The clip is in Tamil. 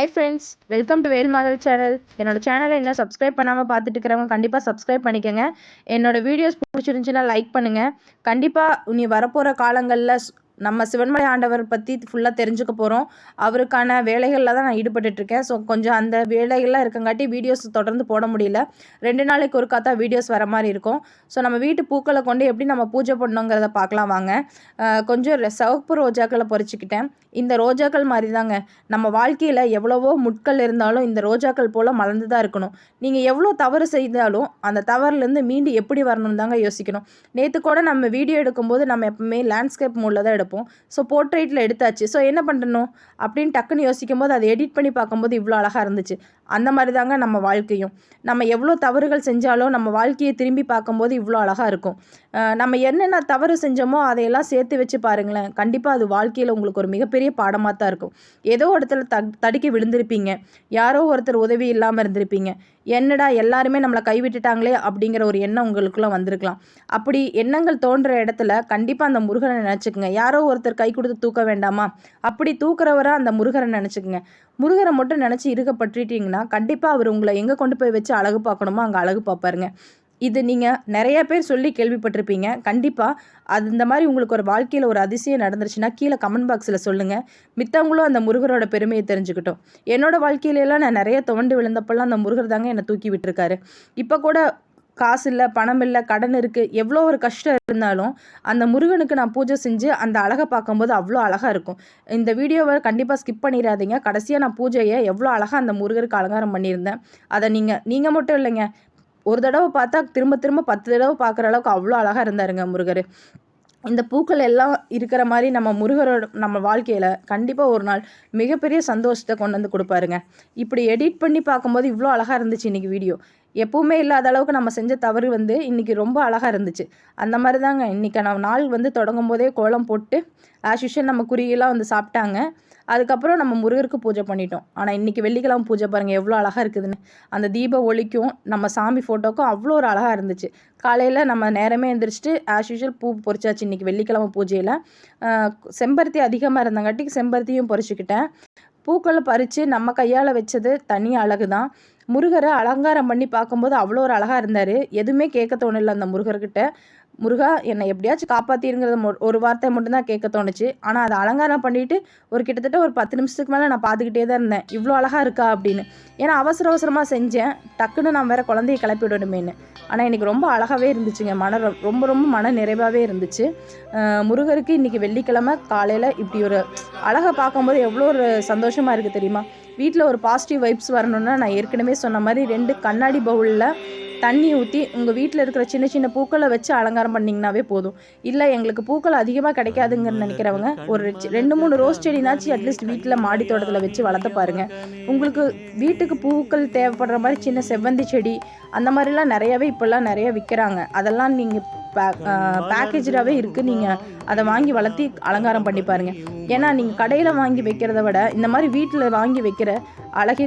Hi friends welcome to Vel model channel என்னோட சேனலை இன்னும் சப்ஸ்கிரைப் பண்ணாமல் பார்த்துட்டு இருக்கிறவங்க கண்டிப்பாக சப்ஸ்கிரைப் பண்ணிக்கோங்க. என்னோட வீடியோஸ் பிடிச்சிருந்துச்சுன்னா லைக் பண்ணுங்கள் கண்டிப்பாக இனி வரப்போகிற காலங்களில் நம்ம சிவன்மலை ஆண்டவர் பற்றி ஃபுல்லாக தெரிஞ்சுக்க போகிறோம் அவருக்கான வேலைகளில் தான் நான் ஈடுபட்டுட்ருக்கேன். ஸோ கொஞ்சம் அந்த வேலைகள்லாம் இருக்கங்காட்டி வீடியோஸ் தொடர்ந்து போட முடியல. ரெண்டு நாளைக்கு ஒரு தான் வீடியோஸ் வர மாதிரி இருக்கும். ஸோ நம்ம வீட்டு பூக்களை கொண்டு எப்படி நம்ம பூஜை பண்ணோங்கிறத பார்க்கலாம் வாங்க. கொஞ்சம் சிவப்பு ரோஜாக்களை பொறிச்சிக்கிட்டேன். இந்த ரோஜாக்கள் மாதிரி தாங்க நம்ம வாழ்க்கையில் எவ்வளவோ முட்கள் இருந்தாலும் இந்த ரோஜாக்கள் போல் மலர்ந்து தான் இருக்கணும். நீங்கள் எவ்வளோ தவறு செய்தாலும் அந்த தவறுலேருந்து மீண்டு எப்படி வரணும் தாங்க யோசிக்கணும். நேற்று கூட நம்ம வீடியோ எடுக்கும்போது நம்ம எப்பவுமே லேண்ட்ஸ்கேப் மூலில் தான் எடுப்போம். இருப்போம் ஸோ போர்ட்ரேட்டில் எடுத்தாச்சு. ஸோ என்ன பண்ணணும் அப்படின்னு டக்குன்னு யோசிக்கும் போது அதை எடிட் பண்ணி பார்க்கும்போது இவ்வளோ அழகாக இருந்துச்சு. அந்த மாதிரி தாங்க நம்ம வாழ்க்கையும். நம்ம எவ்வளோ தவறுகள் செஞ்சாலும் நம்ம வாழ்க்கையை திரும்பி பார்க்கும்போது இவ்வளோ அழகாக இருக்கும். நம்ம என்னென்ன தவறு செஞ்சோமோ அதையெல்லாம் சேர்த்து வச்சு பாருங்களேன். கண்டிப்பாக அது வாழ்க்கையில் உங்களுக்கு ஒரு மிகப்பெரிய பாடமாக தான் இருக்கும். ஏதோ இடத்துல த தடுக்கி விழுந்திருப்பீங்க. யாரோ ஒருத்தர் உதவி இல்லாமல் இருந்திருப்பீங்க. என்னடா எல்லாருமே நம்மளை கைவிட்டுட்டாங்களே அப்படிங்கிற ஒரு எண்ணம் உங்களுக்குள்ளே வந்திருக்கலாம். அப்படி எண்ணங்கள் தோன்ற இடத்துல கண்டிப்பாக அந்த முருகனை நினச்சிக்கோங்க. யாரோ ஒருத்தர் கை கொடுத்து தூக்க வேண்டாமா? அப்படி தூக்குறவராக அந்த முருகரை நினச்சிக்கங்க. முருகரை மட்டும் நினச்சி இருக்கப்பட்டுட்டீங்கன்னா கண்டிப்பாக அவர் உங்களை எங்கே கொண்டு போய் வச்சு அழகு பார்க்கணுமோ அங்கே அழகு பார்ப்பாருங்க. இது நீங்கள் நிறைய பேர் சொல்லி கேள்விப்பட்டிருப்பீங்க. கண்டிப்பாக அது இந்த மாதிரி உங்களுக்கு ஒரு வாழ்க்கையில் ஒரு அதிசயம் நடந்துருச்சுன்னா கீழே கமெண்ட் பாக்ஸில் சொல்லுங்கள் மித்தவங்களும் அந்த முருகரோட பெருமையை தெரிஞ்சுக்கிட்டோம். என்னோடய வாழ்க்கையிலலாம் நான் நிறைய துவண்டு விழுந்தப்பெல்லாம் அந்த முருகர் தாங்க என்னை தூக்கி விட்டுருக்காரு. இப்போ கூட காசு இல்லை பணம் இல்லை கடன் இருக்குது எவ்வளோ ஒரு கஷ்டம் இருந்தாலும் அந்த முருகனுக்கு நான் பூஜை செஞ்சு அந்த அழகை பார்க்கும்போது அவ்வளோ அழகாக இருக்கும். இந்த வீடியோவை கண்டிப்பாக ஸ்கிப் பண்ணிடாதீங்க. கடைசியாக நான் பூஜையை எவ்வளோ அழகாக அந்த முருகருக்கு அலங்காரம் பண்ணியிருந்தேன். அதை நீங்கள் நீங்கள் மட்டும் இல்லைங்க. ஒரு தடவை பார்த்தா திரும்ப திரும்ப பத்து தடவை பார்க்குற அளவுக்கு அவ்வளோ அழகாக இருந்தாருங்க முருகர். இந்த பூக்கள் எல்லாம் இருக்கிற மாதிரி நம்ம முருகரோட நம்ம வாழ்க்கையில் கண்டிப்பாக ஒரு நாள் மிகப்பெரிய சந்தோஷத்தை கொண்டு வந்து கொடுப்பாருங்க. இப்படி எடிட் பண்ணி பார்க்கும்போது இவ்வளோ அழகாக இருந்துச்சு இன்றைக்கி வீடியோ. எப்பவுமே இல்லாத அளவுக்கு நம்ம செஞ்ச தவறு வந்து இன்றைக்கி ரொம்ப அழகாக இருந்துச்சு. அந்த மாதிரி தாங்க இன்றைக்கி நம்ம நாள் வந்து தொடங்கும் போதே கோலம் போட்டு ஆஸ் யூஷுவல் நம்ம குறியெல்லாம் வந்து சாப்பிட்டாங்க. அதுக்கப்புறம் நம்ம முருகருக்கு பூஜை பண்ணிட்டோம். ஆனால் இன்றைக்கி வெள்ளிக்கிழமை பூஜை பாருங்கள் எவ்வளோ அழகாக இருக்குதுன்னு. அந்த தீப ஒளிக்கும் நம்ம சாமி ஃபோட்டோக்கும் அவ்வளோ ஒரு அழகாக இருந்துச்சு. காலையில் நம்ம நேரமே எழுந்திரிச்சிட்டு ஆஸ் யூஷுவல் பூ பொறிச்சாச்சு இன்றைக்கி வெள்ளிக்கிழமை பூஜையில். செம்பருத்தி அதிகமாக இருந்தங்காட்டிக்கு செம்பருத்தியும் பொறிச்சிக்கிட்டேன் பூக்களை பறித்து நம்ம கையால் வச்சது தனி அழகு தான் முருகரை அலங்காரம் பண்ணி பார்க்கும்போது அவ்வளோ ஒரு அழகாக இருந்தார். எதுவுமே கேட்க தோணலை அந்த முருகர்கிட்ட. முருகா என்னை எப்படியாச்சும் காப்பாற்றிருங்கிறத ஒரு வார்த்தை மட்டும்தான் கேட்க தோணுச்சு. ஆனால் அதை அலங்காரம் பண்ணிவிட்டு ஒரு கிட்டத்தட்ட ஒரு பத்து நிமிஷத்துக்கு மேலே நான் பார்த்துக்கிட்டே தான் இருந்தேன். இவ்வளோ அழகாக இருக்கா அப்படின்னு. ஏன்னா அவசர அவசரமாக செஞ்சேன். டக்குன்னு நான் வேறு குழந்தைய கிளப்பி விடணுமேனு ஆனால் இன்றைக்கி ரொம்ப அழகாகவே இருந்துச்சுங்க. மன ரொம்ப ரொம்ப மன நிறைவாகவே இருந்துச்சு. முருகருக்கு இன்றைக்கி வெள்ளிக்கிழமை காலையில் இப்படி ஒரு அழகை பார்க்கும்போது எவ்வளோ ஒரு சந்தோஷமாக இருக்குது தெரியுமா? வீட்டில் ஒரு பாசிட்டிவ் வைப்ஸ் வரணுன்னா நான் ஏற்கனவே சொன்ன மாதிரி ரெண்டு கண்ணாடி பவுலில் தண்ணி ஊற்றி உங்கள் வீட்டில் இருக்கிற சின்ன சின்ன பூக்களை வச்சு அலங்காரம் பண்ணிங்கனாவே போதும். இல்லை எங்களுக்கு பூக்கள் அதிகமாக கிடைக்காதுங்கன்னு நினைக்கிறவங்க ஒரு ரெண்டு மூணு ரோஸ் செடினாச்சும் அட்லீஸ்ட் வீட்டில் மாடி தோட்டத்தில் வச்சு வளர்த்து பாருங்கள் உங்களுக்கு வீட்டுக்கு பூக்கள் தேவைப்படுற மாதிரி சின்ன செவ்வந்தி செடி அந்த மாதிரிலாம் நிறையவே இப்போல்லாம் நிறைய விற்கிறாங்க அதெல்லாம் நீங்கள் பேக்கேஜாகவே இருக்குது நீங்கள் அதை வாங்கி வளர்த்தி அலங்காரம் பண்ணி பாருங்கள் ஏன்னா நீங்கள் கடையில் வாங்கி வைக்கிறத விட இந்த மாதிரி வீட்டில் வாங்கி வைக்கிற அழகே